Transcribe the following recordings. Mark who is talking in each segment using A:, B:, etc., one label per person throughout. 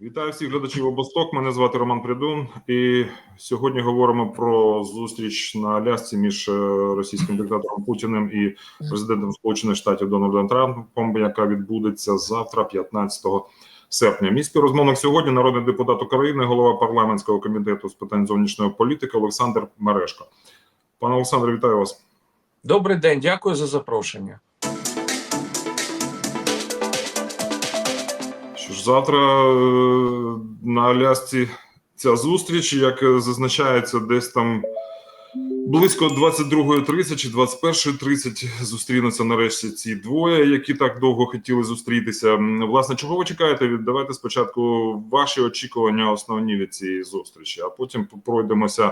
A: Вітаю всіх глядачів обосток. Мене звати Роман Придун, і сьогодні говоримо про зустріч на Алясці між е, російським диктатором Путіним і президентом Сполучених Штатів Дональдом Трампом, яка відбудеться завтра, 15 серпня. Мій співрозмовник сьогодні народний депутат України, голова парламентського комітету з питань зовнішньої політики Олександр Мерешко. Пане Олександре, вітаю вас.
B: Добрий день, дякую за запрошення.
A: Завтра е, на Алясці ця зустріч, як е, зазначається, десь там близько 22.30 чи 21.30 зустрінуться нарешті ці двоє, які так довго хотіли зустрітися. Власне, чого ви чекаєте від? Давайте спочатку ваші очікування основні від цієї зустрічі, а потім пройдемося.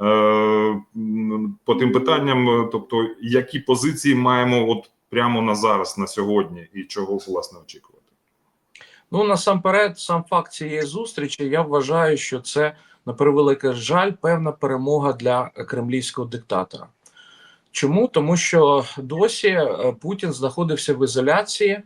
A: е, По тим питанням, тобто, які позиції маємо от прямо на зараз, на сьогодні, і чого власне очікувати?
B: Ну насамперед, сам факт цієї зустрічі, я вважаю, що це на превеликий жаль певна перемога для кремлівського диктатора. Чому? Тому що досі е, Путін знаходився в ізоляції, е,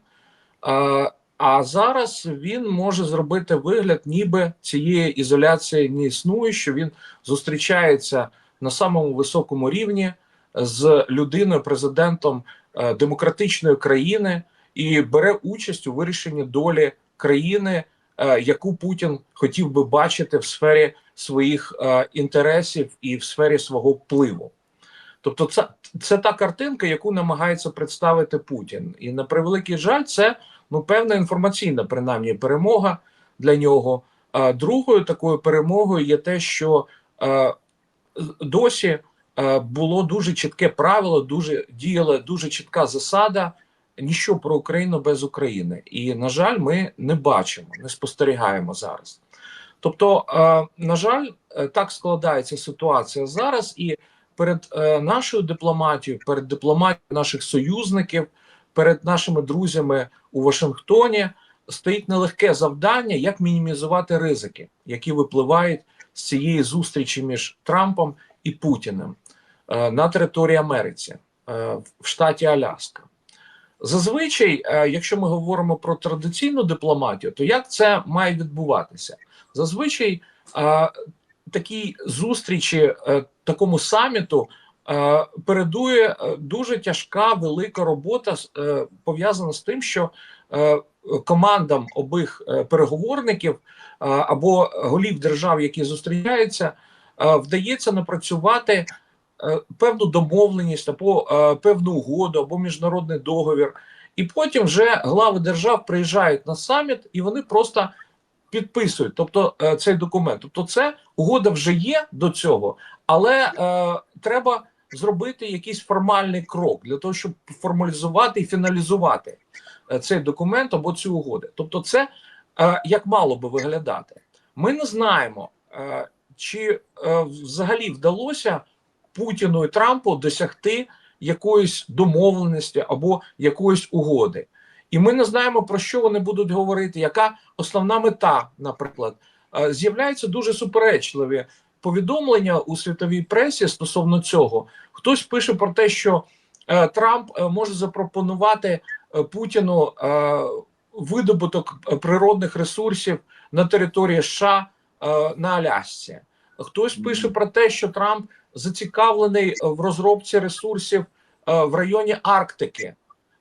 B: а зараз він може зробити вигляд, ніби цієї ізоляції не існує, що він зустрічається на самому високому рівні з людиною, президентом е, демократичної країни і бере участь у вирішенні долі країни, е, яку Путін хотів би бачити в сфері своїх е, інтересів і в сфері свого впливу. Тобто, це, це та картинка, яку намагається представити Путін. І на превеликий жаль, це ну певна інформаційна, принаймні, перемога для нього. А другою такою перемогою є те, що е, досі е, було дуже чітке правило, дуже діяла дуже чітка засада ніщо про Україну без України. І, на жаль, ми не бачимо, не спостерігаємо зараз. Тобто, е, на жаль, е, так складається ситуація зараз, і перед е, нашою дипломатією, перед дипломатією наших союзників, перед нашими друзями у Вашингтоні стоїть нелегке завдання, як мінімізувати ризики, які випливають з цієї зустрічі між Трампом і Путіним на території Америці в штаті Аляска. Зазвичай, е, якщо ми говоримо про традиційну дипломатію, то як це має відбуватися? Зазвичай е, такі зустрічі, е, такому саміту передує дуже тяжка велика робота, пов'язана з тим, що командам обох переговорників або голів держав, які зустрічаються, вдається напрацювати певну домовленість або е, певну угоду, або міжнародний договір. І потім вже глави держав приїжджають на саміт і вони просто підписують, тобто е, цей документ. Тобто, це угода вже є до цього, але е, треба зробити якийсь формальний крок для того, щоб формалізувати і фіналізувати е, цей документ або цю угоду. Тобто, це е, як мало би виглядати. Ми не знаємо, е, чи е, взагалі вдалося Путіну і Трампу досягти якоїсь домовленості або якоїсь угоди. І ми не знаємо, про що вони будуть говорити, яка основна мета, наприклад, з'являються дуже суперечливі повідомлення у світовій пресі стосовно цього. Хтось пише про те, що е, Трамп е, може запропонувати е, Путіну видобуток природних ресурсів на території США на Алясці. Хтось пише про те, що Трамп зацікавлений в розробці ресурсів е, в районі Арктики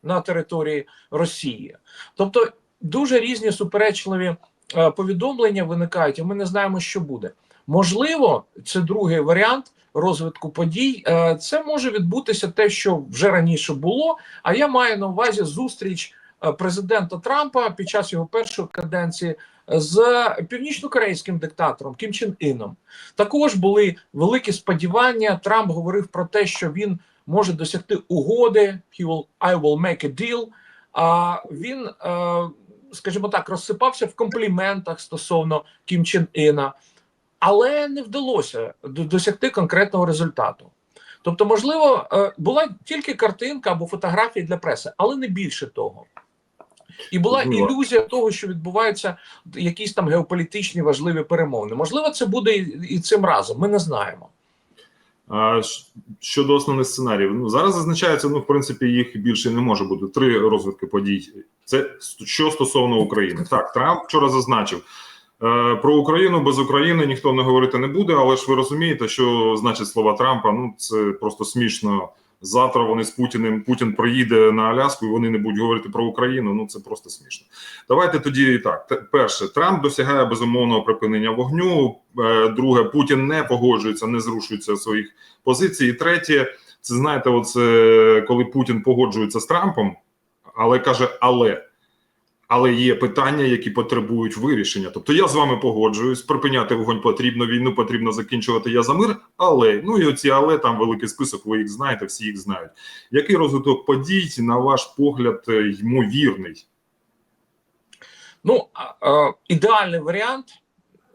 B: на території Росії. Тобто дуже різні суперечливі е, повідомлення виникають, і ми не знаємо, що буде. Можливо, це другий варіант розвитку подій. Е, Це може відбутися те, що вже раніше було. А я маю на увазі зустріч е, президента Трампа під час його першої каденції з північно-корейським диктатором Кім Чен Іном. Також були великі сподівання. Трамп говорив про те, що він може досягти угоди. He will, I will make a deal. А він, е, скажімо так, розсипався в компліментах стосовно Кім Чен Іна, але не вдалося досягти конкретного результату. Тобто, можливо, е, була тільки картинка або фотографії для преси, але не більше того. І була ілюзія того, що відбуваються якісь там геополітичні важливі перемовини. Можливо, це буде і, і цим разом. Ми не знаємо.
A: А щодо основних сценаріїв, ну зараз зазначається, ну в принципі, їх більше не може бути. Три розвитки подій. Це що стосовно України. Так, Трамп вчора зазначив, Е, Про Україну без України ніхто не говорити не буде, але ж ви розумієте, що значить слова Трампа. Ну це просто смішно. Завтра вони з Путіним Путін проїде на Аляску, і вони не будуть говорити про Україну. Ну це просто смішно. Давайте тоді так. Перше, Трамп досягає безумовного припинення вогню. Е, Друге, Путін не погоджується, не зрушується своїх позицій. І третє, це знаєте, оце коли Путін погоджується з Трампом, але каже, але. Але є питання, які потребують вирішення. Тобто я з вами погоджуюсь, припиняти вогонь потрібно, війну потрібно закінчувати. Я за мир, але ну і оці але там великий список. Ви їх знаєте, всі їх знають. Який розвиток подій, на ваш погляд, е, ймовірний?
B: Ну, ідеальний варіант,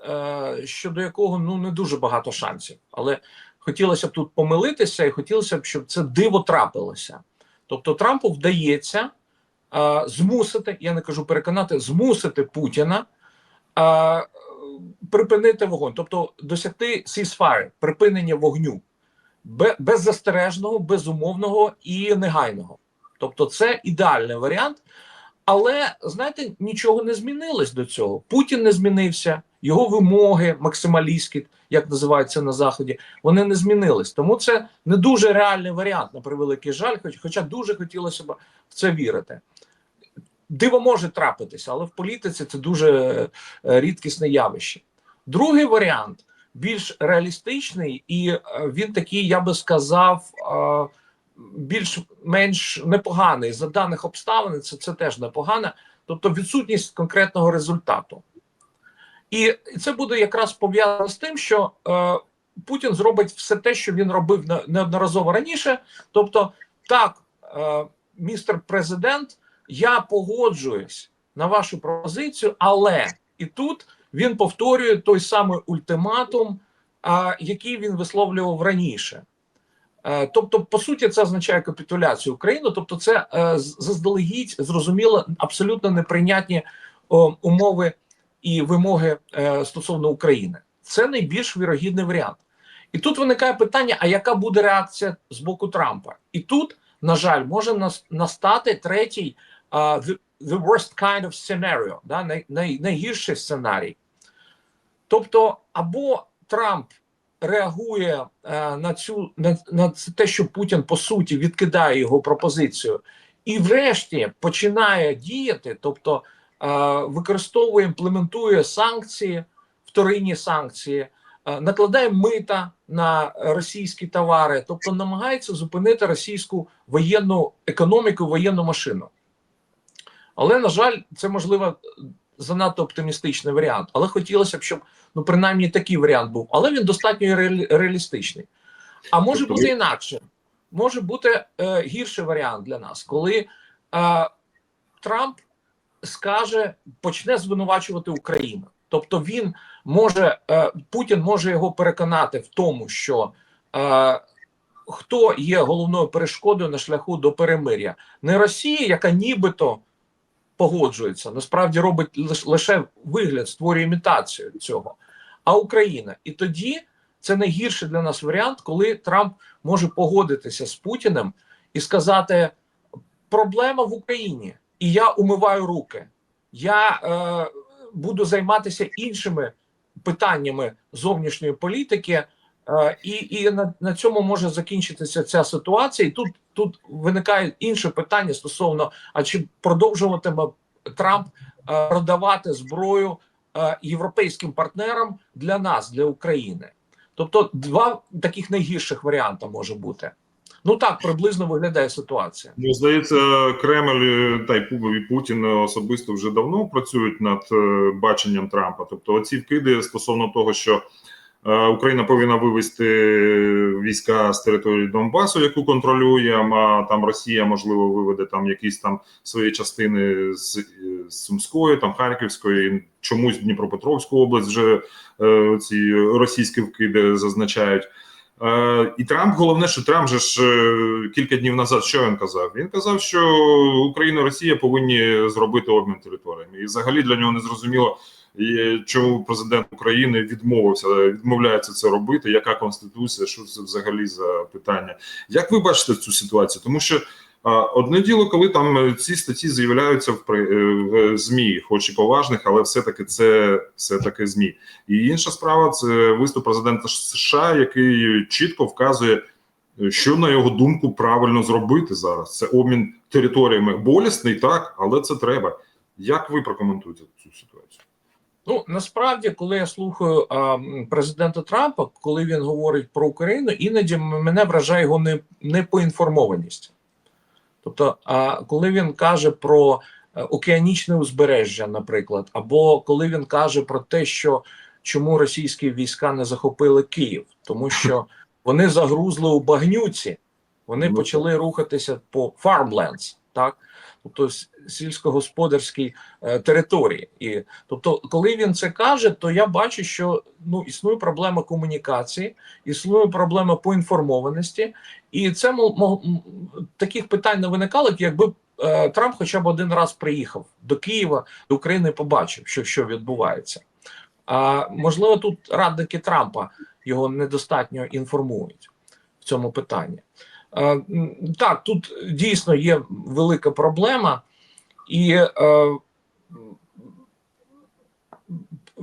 B: е, щодо якого ну не дуже багато шансів. Але хотілося б тут помилитися, і хотілося б, щоб це диво трапилося. Тобто, Трампу вдається змусити, я не кажу переконати, змусити Путіна припинити вогонь, тобто досягти ceasefire, припинення вогню беззастережного, безумовного і негайного. Тобто, це ідеальний варіант. Але знаєте, нічого не змінилось до цього. Путін не змінився, його вимоги максималістські, як називаються на заході, вони не змінились. Тому це не дуже реальний варіант, на превеликий жаль, хоч, хоча дуже хотілося б в це вірити. Диво може трапитися, але в політиці це дуже е, рідкісне явище. Другий варіант більш реалістичний, і е, він такий, я би сказав, е, більш-менш непоганий за даних обставин. Це, це теж непогано, тобто відсутність конкретного результату. І це буде якраз пов'язано з тим, що е, Путін зробить все те, що він робив не- неодноразово раніше. Тобто, так, е, містер президент, я погоджуюсь на вашу пропозицію, але і тут він повторює той самий ультиматум, який він висловлював раніше. Е, Тобто, по суті, це означає капітуляцію України. Тобто, це е, заздалегідь зрозуміло абсолютно неприйнятні умови і вимоги е, стосовно України. Це найбільш вірогідний варіант. І тут виникає питання: а яка буде реакція з боку Трампа? І тут, на жаль, може нас- настати третій the, the worst kind of scenario, да, най, най, найгірший сценарій. Тобто, або Трамп реагує е, на цю на, на те, що Путін по суті відкидає його пропозицію, і врешті починає діяти, тобто е, використовує, імплементує санкції, вторинні санкції, е, накладає мита на російські товари, тобто намагається зупинити російську воєнну економіку, воєнну машину. Але на жаль, це можливо занадто оптимістичний варіант. Але хотілося б, щоб ну принаймні такий варіант був. Але він достатньо реалі- реалістичний. А може
A: Тобто
B: бути інакше. Може бути е, гірший варіант для нас, коли е, Трамп скаже, почне звинувачувати Україну. Тобто він може, е, Путін може його переконати в тому, що е, хто є головною перешкодою на шляху до перемиря, не Росія, яка нібито погоджується, насправді робить лиш- лише вигляд, створює імітацію цього, а Україна. І тоді це найгірший для нас варіант, коли Трамп може погодитися з Путіним і сказати: проблема в Україні, і я умиваю руки. Я е, буду займатися іншими питаннями зовнішньої політики. Е, і і на, на цьому може закінчитися ця ситуація. І тут, тут виникає інше питання стосовно: а чи продовжуватиме Трамп е, продавати зброю е, європейським партнерам для нас, для України? Тобто, два таких найгірших варіанти може бути. Ну так приблизно виглядає ситуація.
A: Ну, здається, Кремль е, та й і Путін особисто вже давно працюють над баченням Трампа. Тобто, оці вкиди стосовно того, що Україна повинна вивести війська з території Донбасу, яку контролює, а там Росія можливо виведе там якісь там свої частини з, е, з Сумської, там Харківської, чомусь Дніпропетровську область вже е, ці російські вкиди зазначають. Е, і Трамп, головне, що Трамп же ж е, кілька днів назад що він казав? Він казав, що Україна і Росія повинні зробити обмін територіями. І взагалі для нього не зрозуміло, е, чому президент України відмовився, відмовляється це робити. Яка конституція? Що це взагалі за питання? Як ви бачите цю ситуацію? Тому що одне діло, коли там е, ці статті з'являються в, е, в ЗМІ, хоч і поважних, але все-таки це все-таки ЗМІ. І інша справа це виступ президента США, який чітко вказує, е, що на його думку правильно зробити зараз. Це обмін територіями болісний, так, але це треба. Як ви прокоментуєте цю ситуацію?
B: Ну насправді, коли я слухаю а, президента Трампа, коли він говорить про Україну, іноді мене вражає його не, непоінформованість. Тобто, а, коли він каже про е, океанічне узбережжя, наприклад, або коли він каже про те, що чому російські війська не захопили Київ, тому що вони загрузли у багнюці, вони
A: Ну,
B: почали рухатися по farmlands, так тобто сільськогосподарській е, території. І тобто, коли він це каже, то я бачу, що ну існує проблема комунікації, існує проблема поінформованості, і це таких питань не виникало, якби е, Трамп хоча б один раз приїхав до Києва, до України, побачив, що, що відбувається. А можливо, тут радники Трампа його недостатньо інформують в цьому питанні. Е, так, тут дійсно є велика проблема, і е,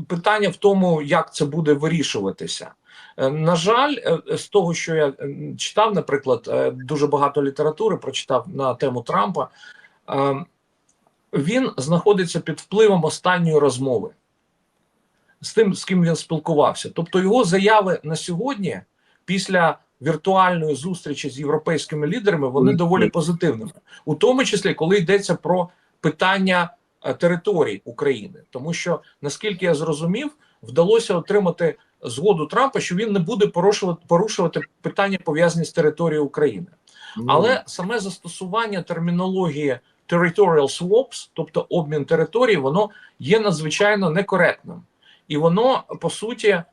B: питання в тому, як це буде вирішуватися. Е, На жаль, з того, що я читав, наприклад, дуже багато літератури прочитав на тему Трампа, він знаходиться під впливом останньої розмови з тим, з ким він спілкувався. Тобто його заяви на сьогодні, після віртуальної зустрічі з європейськими лідерами, вони доволі позитивними, у тому числі, коли йдеться про питання е, територій України, тому що наскільки я зрозумів, вдалося отримати згоду Трампа, що він не буде порушувати порушувати питання пов'язані з територією України. Але саме застосування термінології territorial swaps, тобто обмін територій, воно є надзвичайно некоректним, і воно по суті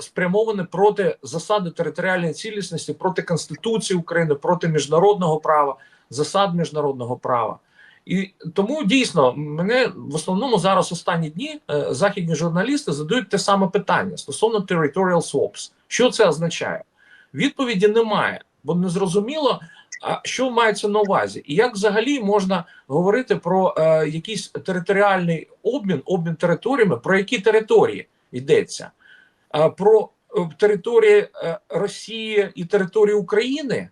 B: спрямоване проти засади територіальної цілісності, проти Конституції України, проти міжнародного права, засад міжнародного права. І тому дійсно мене в основному зараз останні дні е, західні журналісти задають те саме питання стосовно territorial swaps. Що це означає? Відповіді немає, бо не зрозуміло, що мається на увазі, і як взагалі можна говорити про е, якийсь територіальний обмін, обмін територіями, про які території йдеться? Про е, території е, Росії і території України?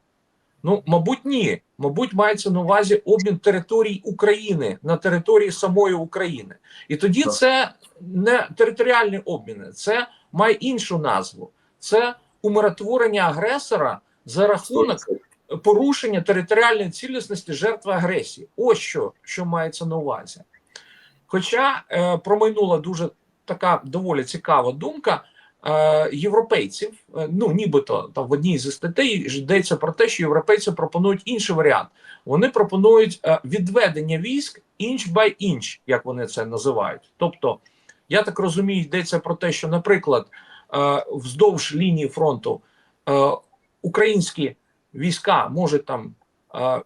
B: Ну, мабуть, ні. Мабуть, мається на увазі обмін територій України на території самої України. І тоді
A: Так.
B: це не територіальні обміни, це має іншу назву. Це умиротворення агресора за рахунок порушення територіальної цілісності жертви агресії. Ось що, що мається на увазі. Хоча е, промайнула дуже така доволі цікава думка європейців, е, ну нібито там в одній зі статей йдеться про те, що європейці пропонують інший варіант. Вони пропонують е, відведення військ інч бай інч, як вони це називають. Тобто, я так розумію, йдеться про те, що, наприклад, е, вздовж лінії фронту е, українські війська можуть там е,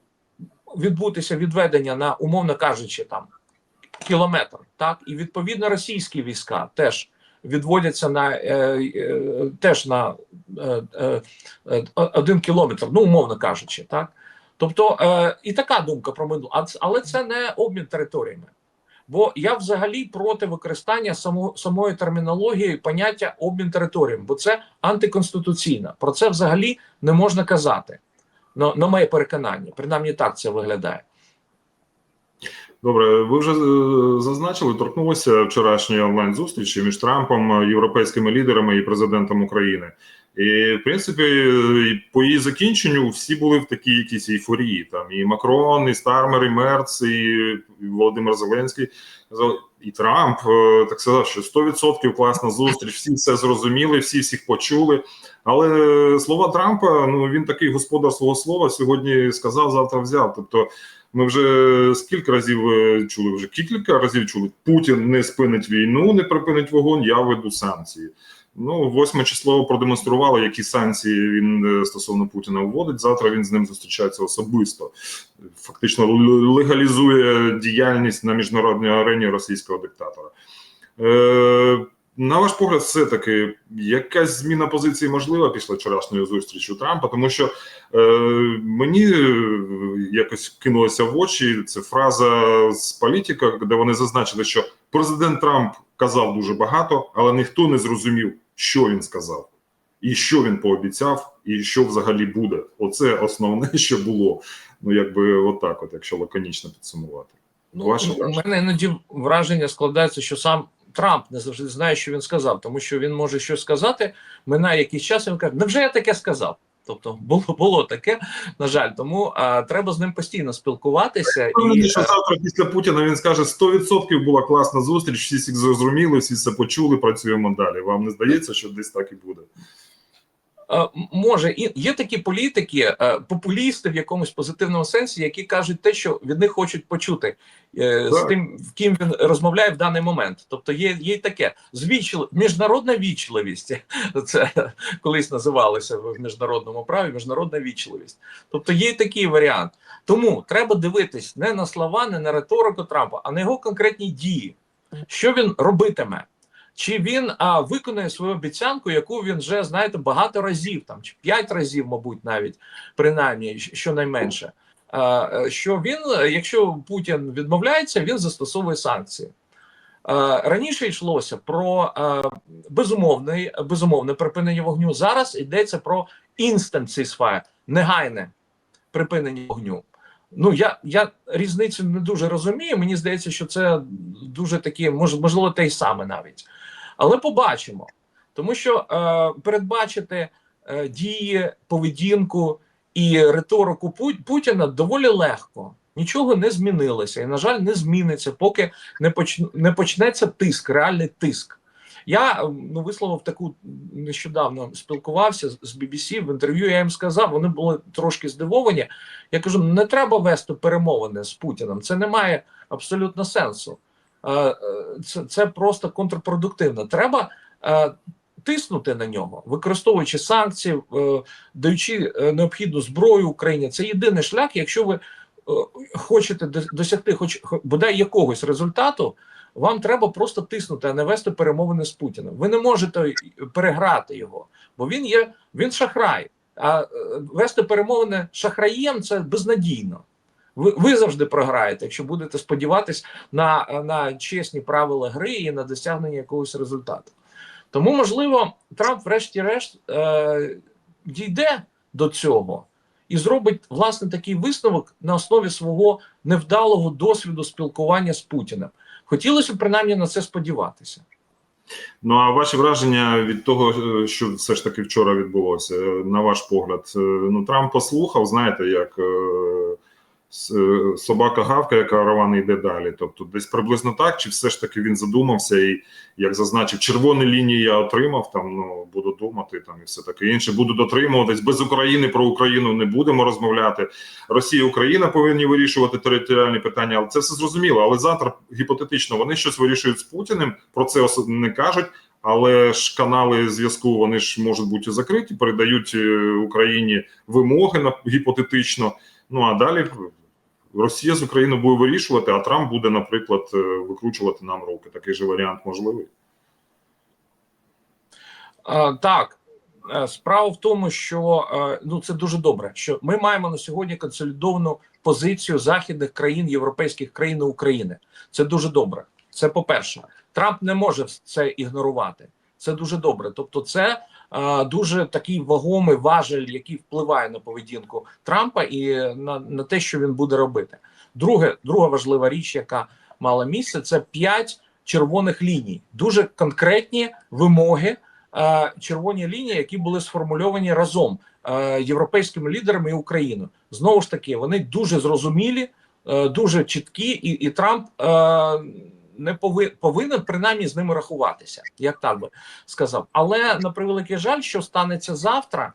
B: відбутися відведення на, умовно кажучи, там кілометр, так і відповідно російські війська теж відводяться на е, е, теж на е, один кілометр, ну умовно кажучи, так. Тобто і така думка про минуле, але це не обмін територіями. Бо я взагалі проти використання само, самої термінології поняття обмін територіями, бо це антиконституційно. Про це взагалі не можна казати. На, на моє переконання, принаймні так це виглядає.
A: Добре, ви вже е, зазначили, торкнулися вчорашньої онлайн зустрічі між Трампом, е, європейськими лідерами і президентом України. І в принципі, по її закінченню всі були в такій якійсь ейфорії. Там і Макрон, і Стармер, і Мерц, і Володимир Зеленський і Трамп е, так сказав, що 100% класна зустріч, всі все зрозуміли, всі всіх почули. Але слова Трампа, ну він такий господар свого слова сьогодні сказав, завтра взяв. Тобто. Ми вже скільки разів е, чули, вже кілька разів чули. Путін не спинить війну, не припинить вогонь, я веду санкції. Ну, восьме число продемонструвало, які санкції він е, стосовно Путіна вводить. Завтра він з ним зустрічається особисто. Фактично легалізує діяльність на міжнародній арені російського диктатора. Е, на ваш погляд, все-таки якась зміна позиції можлива після вчорашньої зустрічі у Трампа, тому що е, мені е, якось кинулося в очі ця фраза з політика, де вони зазначили, що президент Трамп казав дуже багато, але ніхто не зрозумів, що він сказав, і що він пообіцяв, і що взагалі буде. Оце основне, що було. Ну якби отак, от, якщо лаконічно підсумувати.
B: Ну,
A: Ваше
B: у мене іноді враження складається, що сам Трамп не завжди знає, що він сказав, тому що він може щось сказати, минає якийсь час, і він каже, невже я таке сказав? Тобто було було таке, на жаль, тому а, треба з ним постійно спілкуватися
A: Я
B: і
A: що завтра після Путіна він скаже 100% була класна зустріч, всі зрозуміли, всі це почули, працюємо далі. Вам не здається, що десь так і буде?
B: Е, може, і є такі політики, е, популісти в якомусь позитивному сенсі, які кажуть те, що від них хочуть почути е, з тим, в ким він розмовляє в даний момент. Тобто є, є таке звічлив, міжнародна вічливість. Це колись називалося в міжнародному праві міжнародна вічливість. Тобто є такий варіант. Тому треба дивитись не на слова, не на риторику Трампа, а на його конкретні дії. Що він робитиме? Чи він а, виконує свою обіцянку, яку він вже знаєте багато разів, там чи п'ять разів, мабуть, навіть принаймні, щонайменше. А, е, що він, якщо Путін відмовляється, він застосовує санкції. Раніше йшлося про безумовний, безумовне припинення вогню. Зараз йдеться про instant ceasefire, негайне припинення вогню. Ну я, я різницю не дуже розумію. Мені здається, що це дуже такі, мож, можливо, те й саме навіть. Але побачимо, тому що е, передбачити е, дії, поведінку і риторику Пу- Путіна доволі легко. Нічого не змінилося, і, на жаль, не зміниться, поки не почне, не почнеться тиск, реальний тиск. Я ну, висловив таку нещодавно спілкувався з- з BBC в інтерв'ю. Я їм сказав, вони були трошки здивовані. Я кажу: не треба вести перемовини з Путіним. Це не має абсолютно сенсу. Е, е, Це, це просто контрпродуктивно. Треба е, тиснути на нього, використовуючи санкції, даючи необхідну зброю Україні. Це єдиний шлях, якщо ви хочете досягти, хоч хо- бодай якогось результату. Вам треба просто тиснути, а не вести перемовини з Путіним. Ви не можете переграти його, бо він є він шахрай. А вести перемовини шахраєм це безнадійно. Ви, ви завжди програєте, якщо будете сподіватись на, на чесні правила гри і на досягнення якогось результату. Тому, можливо, Трамп, врешті-решт, е, дійде до цього і зробить власне такий висновок на основі свого невдалого досвіду спілкування з Путіним. Хотілося б принаймні на це сподіватися.
A: Ну а ваші враження від того, е, що все ж таки вчора відбулося, е, на ваш погляд, Е, ну Трамп послухав, знаєте, як е, собака гавка, караван йде далі. Тобто, десь приблизно так, чи все ж таки він задумався і як зазначив, червоні лінії я отримав. Там ну буду думати, там і все таке інше. Буду дотримуватись без України про Україну не будемо розмовляти. Росія, Україна повинні вирішувати територіальні питання, але це все зрозуміло. Але завтра гіпотетично вони щось вирішують з Путіним. Про це не кажуть. Але ж канали зв'язку вони ж можуть бути закриті, передають е, Україні вимоги на гіпотетично. Ну а далі Росія з Україною буде вирішувати, а Трамп буде, наприклад, е, викручувати нам руки. Такий же варіант можливий.
B: А, так, Е, справа в тому, що е, ну це дуже добре, що ми маємо на сьогодні консолідовану позицію західних країн, європейських країн і України. Це дуже добре. Це по-перше, Трамп не може це ігнорувати. Це дуже добре. Тобто, це е, дуже такий вагомий важель, який впливає на поведінку Трампа і на, на те, що він буде робити. Друге, друга важлива річ, яка мала місце, це п'ять червоних ліній, дуже конкретні вимоги червоні лінії, які були сформульовані разом європейськими лідерами і Україною. Знову ж таки, вони дуже зрозумілі, е, дуже чіткі, і, і Трамп е, не пови, повинен принаймні з ними рахуватися, як так би сказав. Але на превеликий жаль, що станеться завтра,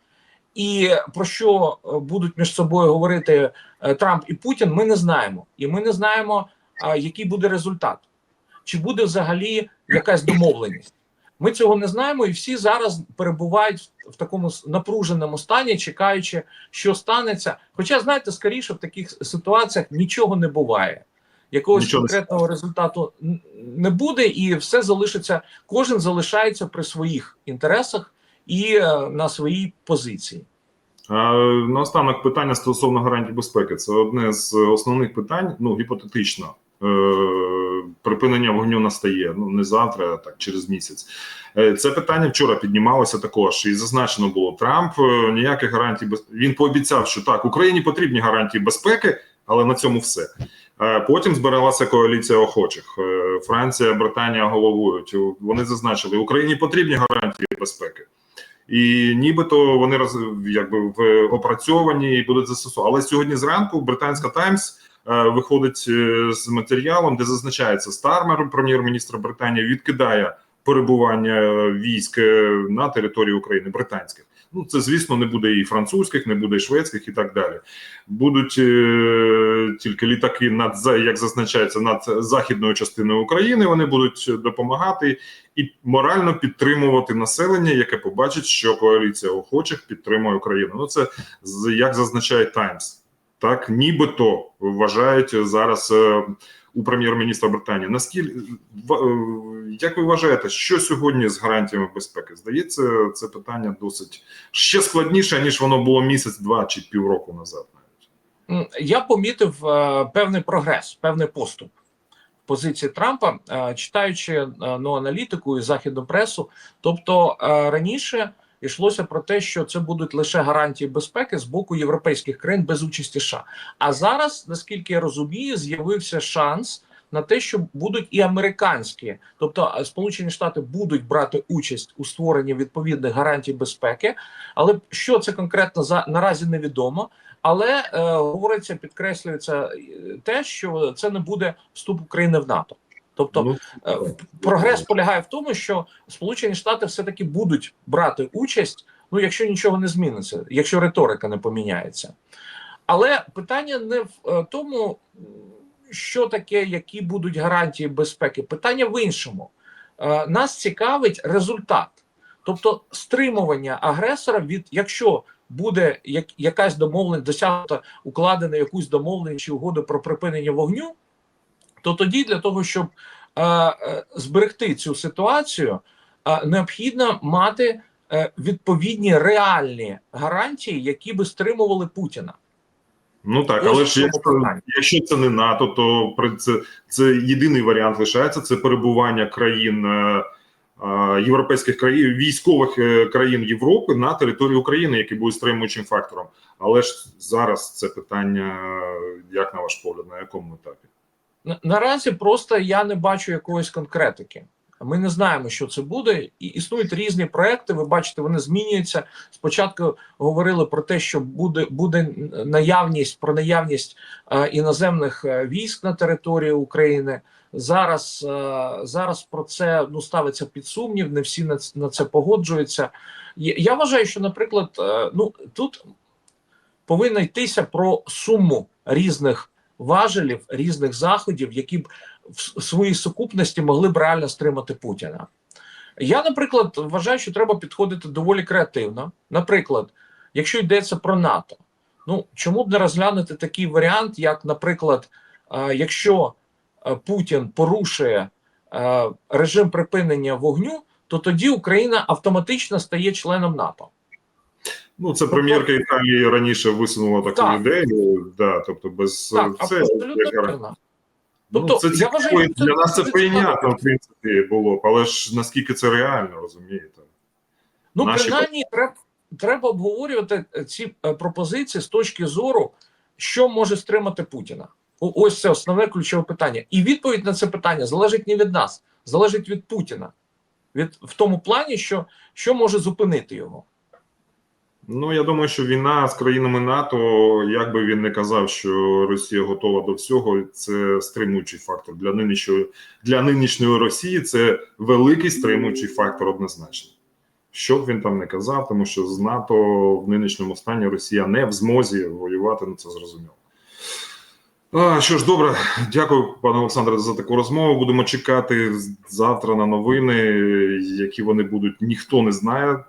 B: і про що е, будуть між собою говорити е, Трамп і Путін, ми не знаємо, і ми не знаємо, е, який буде результат, чи буде взагалі якась домовленість. Ми цього не знаємо, і всі зараз перебувають в такому напруженому стані, чекаючи, що станеться. Хоча, знаєте, скоріше в таких ситуаціях нічого не буває. Якогось
A: Нічого
B: конкретного результату не буде, і все залишиться. Кожен залишається при своїх інтересах і е, на своїй позиції.
A: Наостанок питання стосовно гарантій безпеки. Це одне з основних питань, ну гіпотетично. Е, припинення вогню настає ну не завтра, а так через місяць. Е, це питання вчора піднімалося також, і зазначено було Трамп ніяких гарантій без він пообіцяв, що так Україні потрібні гарантії безпеки, але на цьому все. Е, Потім збиралася коаліція охочих. Е, Франція, Британія головують. Вони зазначили, Україні потрібні гарантії безпеки. І нібито вони роз, якби в опрацьовані і будуть застосовані. Але сьогодні зранку британська Таймс е, виходить е, з матеріалом, де зазначається Стармер, прем'єр-міністр Британії, відкидає перебування військ е, на території України британських. Ну це звісно не буде і французьких, не буде і шведських, і так далі. Будуть е, тільки літаки над як зазначається над західною частиною України. Вони будуть допомагати і морально підтримувати населення, яке побачить, що коаліція охочих підтримує Україну. Ну це як зазначає Таймс. Так, нібито вважають зараз е, у прем'єр-міністра Британії. Наскільки е, як ви вважаєте, що сьогодні з гарантіями безпеки? Здається, це питання досить ще складніше ніж воно було місяць, два чи півроку назад. Навіть
B: Я помітив е, певний прогрес, певний поступ позиції Трампа, читаючи ну, аналітику і західну пресу. Тобто раніше йшлося про те, що це будуть лише гарантії безпеки з боку європейських країн без участі США. А зараз, наскільки я розумію, з'явився шанс. На те, що будуть і американські, тобто е, Сполучені Штати будуть брати участь у створенні відповідних гарантій безпеки, але що це конкретно за наразі невідомо. Але е, говориться, підкреслюється е, те, що це не буде вступ України в НАТО. Тобто
A: ну,
B: е, прогрес полягає в тому, що Сполучені Штати все-таки будуть брати участь, ну якщо нічого не зміниться, якщо риторика не поміняється. Але питання не в е, тому, що таке, які будуть гарантії безпеки. Питання в іншому. Е, Нас цікавить результат, тобто стримування агресора від якщо буде якась домовленість, досягнута укладена якусь домовленість чи угоду про припинення вогню, то тоді для того, щоб е, е, зберегти цю ситуацію, е, необхідно мати е, відповідні реальні гарантії, які би стримували Путіна.
A: Ну так, але ж якщо, якщо це не НАТО, то це, це єдиний варіант лишається це перебування країн е, е, європейських країн, військових е, країн Європи на території України, які будуть стримуючим фактором. Але ж зараз це питання, як на ваш погляд, на якому етапі?
B: На- Наразі просто я не бачу якоїсь конкретики. Ми не знаємо, що це буде, і існують різні проекти. Ви бачите, вони змінюються. Спочатку говорили про те, що буде буде наявність про наявність е, іноземних е, військ на території України. Зараз е, зараз про це ну ставиться під сумнів. Не всі на, на це погоджуються. Я, вважаю, що, наприклад, е, ну тут повинно йтися про суму різних важелів, різних заходів, які б в своїй сукупності могли б реально стримати Путіна. Я, наприклад, вважаю, що треба підходити доволі креативно. Наприклад, якщо йдеться про НАТО, ну чому б не розглянути такий варіант, як, наприклад, е, якщо е, Путін порушує е, режим припинення вогню, то тоді Україна автоматично стає членом НАТО.
A: Ну це прем'єрка Італії раніше висунула таку
B: Так.
A: ідею. Да, тобто без
B: Так,
A: це
B: абсолютно.
A: Ну,
B: Тобто,
A: це
B: я вважаю,
A: і
B: це
A: для нас це прийнятно, в принципі, було але ж наскільки це реально, розумієте?
B: Ну,
A: Наші
B: принаймні, треба, треба обговорювати е, ці е, пропозиції з точки зору, що може стримати Путіна. Ось це основне ключове питання. І відповідь на це питання залежить не від нас, залежить від Путіна. Від, в тому плані, що, що може зупинити його.
A: Ну я думаю, що війна з країнами НАТО, як би він не казав, що Росія готова до всього, це стримуючий фактор для нинішньої для нинішньої Росії. Це великий стримуючий фактор однозначно. Що б він там не казав, тому що з НАТО в нинішньому стані Росія не в змозі воювати, ну це зрозуміло. А, що ж, добре, дякую, пане Олександре, за таку розмову. Будемо чекати завтра на новини, які вони будуть, ніхто не знає.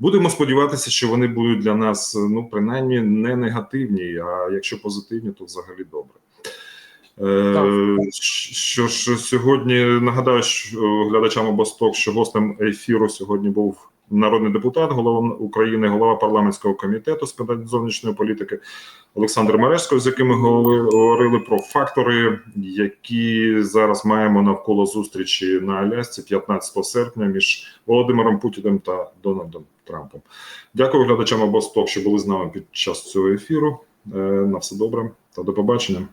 A: Будемо сподіватися, що вони будуть для нас, ну, принаймні, не негативні, а якщо позитивні, то взагалі добре. Е,
B: Так.
A: Що ж сьогодні нагадаю що глядачам обосток, що гостем ефіру сьогодні був народний депутат, голова України, голова парламентського комітету з питань зовнішньої політики Олександр Мережко, з яким ми говорили- про фактори, які зараз маємо навколо зустрічі на Алясці 15 серпня між Володимиром Путіним та Дональдом Трампом. Дякую глядачам обосток, що були з нами під час цього ефіру. Е, На все добре та до побачення.